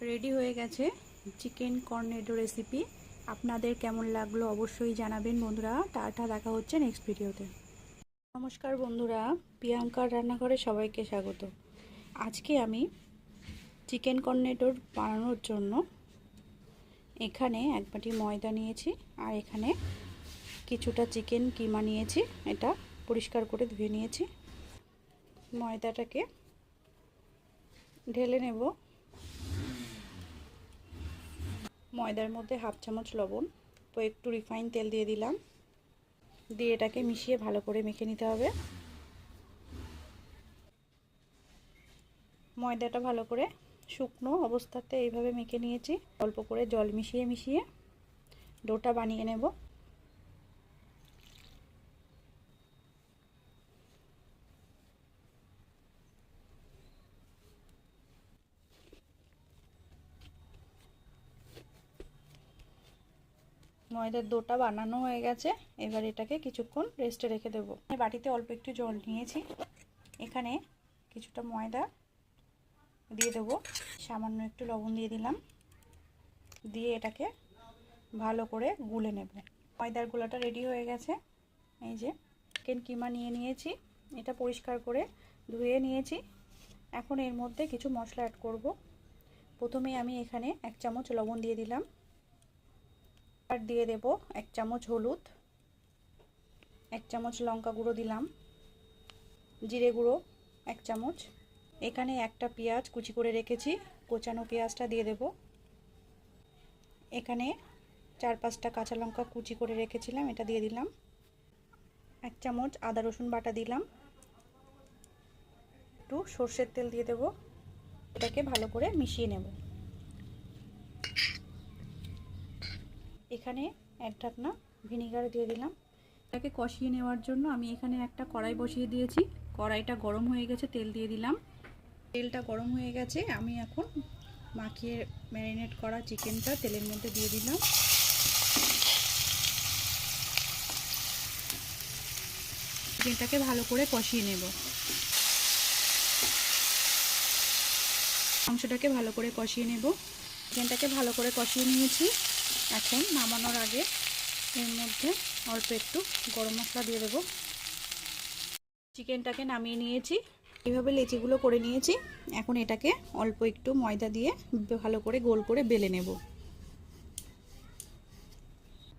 Ready হয়ে গেছে chicken কর্নেডো recipe. আপনাদের কেমন লাগল অবশ্যই জানাবেন বন্ধুরা। টাটা, দেখা হচ্ছে নেক্সট ভিডিওতে। নমস্কার বন্ধুরা, প্রিয়াঙ্কার রান্নাঘরে সবাইকে স্বাগত। আজকে আমি চিকেন কর্নেডোর বানানোর জন্য এখানে এক বাটি ময়দা নিয়েছি আর এখানে কিছুটা চিকেন কিমা নিয়েছি, এটা পরিষ্কার করে ধুয়ে নিয়েছি। ময়দাটাকে ঢেলে নেব। ময়দার মধ্যে হাফ চামচ লবণ। তো একটু রিফাইন তেল দিয়ে দিলাম। দিয়ে এটাকে মিশিয়ে ভালো করে মেখে নিতে হবে। ময়দাটা ভালো করে শুকনো অবস্থাতে এইভাবে মেখে নিয়েছি। অল্প করে জল মিশিয়ে মিশিয়ে। ডোটা বানিয়ে নেব। ময়দার দোটা বানানো হয়ে গেছে। এবার এটাকে কিছুক্ষণ রেস্টে রেখে দেবো। বাটিতে অল্প একটু জল নিয়েছি। এখানে কিছুটা ময়দা দিয়ে দেবো। সামান্য একটু লবণ দিয়ে দিলাম। দিয়ে এটাকে ভালো করে গুলে নেব। ময়দার গোলাটা রেডি হয়ে গেছে। এই যে চিকেন কিমা নিয়ে নিয়েছি। এটা পরিষ্কার করে ধুয়ে নিয়েছি। এখন এর মধ্যে কিছু মশলা অ্যাড করব। প্রথমে আমি এখানে এক চামচ লবণ দিয়ে দিলাম। আর দিয়ে দেব এক চামচ হলুদ, এক চামচ লঙ্কা গুঁড়ো দিলাম, জিরে গুঁড়ো এক চামচ। এখানে একটা পেঁয়াজ কুচি করে রেখেছি, কোচানো পেঁয়াজটা দিয়ে দেব। এখানে চার পাঁচটা কাঁচা লঙ্কা কুচি করে রেখেছিলাম, এটা দিয়ে দিলাম। এক চামচ আদা রসুন বাটা দিলাম। একটু সর্ষের তেল দিয়ে দেব, এটাকে ভালো করে মিশিয়ে নেব। এখানে এক ঢাকনা ভিনিগার দিয়ে দিলাম। এটাকে কষিয়ে নেওয়ার জন্য আমি এখানে একটা কড়াই বসিয়ে দিয়েছি। কড়াইটা গরম হয়ে গেছে, তেল দিয়ে দিলাম। তেলটা গরম হয়ে গেছে, আমি এখন মাখিয়ে ম্যারিনেট করা চিকেনটা তেলের মধ্যে দিয়ে দিলাম। চিকেনটাকে ভালো করে কষিয়ে নেব। মাংসটাকে ভালো করে কষিয়ে নেব। চিকেনটাকে ভালো করে কষিয়ে নিয়েছি। এখন নামানোর আগে এর মধ্যে অল্প একটু গরম মশলা দিয়ে দেবো। চিকেনটাকে নামিয়ে নিয়েছি। এইভাবে লেচিগুলো করে নিয়েছি। এখন এটাকে অল্প একটু ময়দা দিয়ে ভালো করে গোল করে বেলে নেব।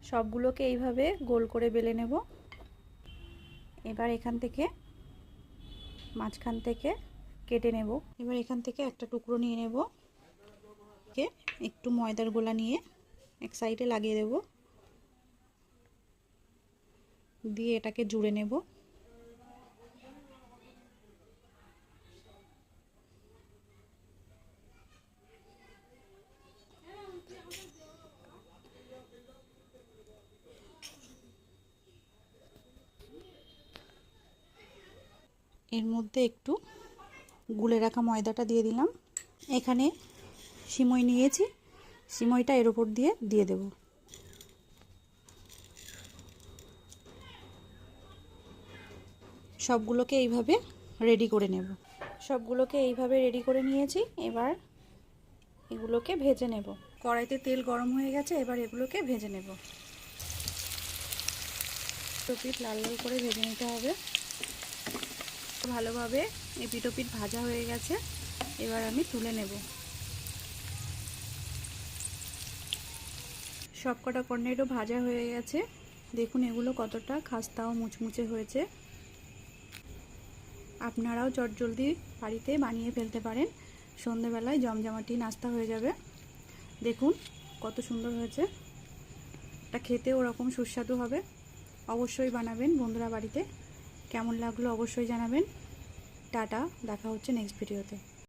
সবগুলোকে এইভাবে গোল করে বেলে নেব। এবার এখান থেকে মাঝখান থেকে কেটে নেব। এবার এখান থেকে একটা টুকরো নিয়ে নেব। একটু ময়দার গোলা নিয়ে এক সাইডে লাগিয়ে দেব। দিয়ে এটাকে জুড়ে নেব। এর মধ্যে একটু গুলে রাখা ময়দাটা দিয়ে দিলাম। এখানে সিমই নিয়েছি। সিমইটা এর উপর দিয়ে দিয়ে দেব। সবগুলোকে এইভাবে রেডি করে নেব। সবগুলোকে এইভাবে রেডি করে নিয়েছি, এবার এগুলোকে ভেজে নেব। কড়াইতে তেল গরম হয়ে গেছে, এবার এগুলোকে ভেজে নেব। টপিট লাল লাল করে ভেজে নিতে হবে। ভালোভাবে এপিটোপিট ভাজা হয়ে গেছে, এবার আমি তুলে নেব। সবকটা কর্নেরও ভাজা হয়ে গেছে। দেখুন এগুলো কতটা খাস্তা ও মুচমুচে হয়েছে। আপনারাও চটজলদি বাড়িতে বানিয়ে ফেলতে পারেন। সন্ধেবেলায় জমজমাটি নাস্তা হয়ে যাবে। দেখুন কত সুন্দর হয়েছে। এটা খেতে ওরকম সুস্বাদু হবে। অবশ্যই বানাবেন বন্ধুরা বাড়িতে। কেমন লাগল অবশ্যই জানাবেন। টাটা, দেখা হচ্ছে নেক্সট ভিডিওতে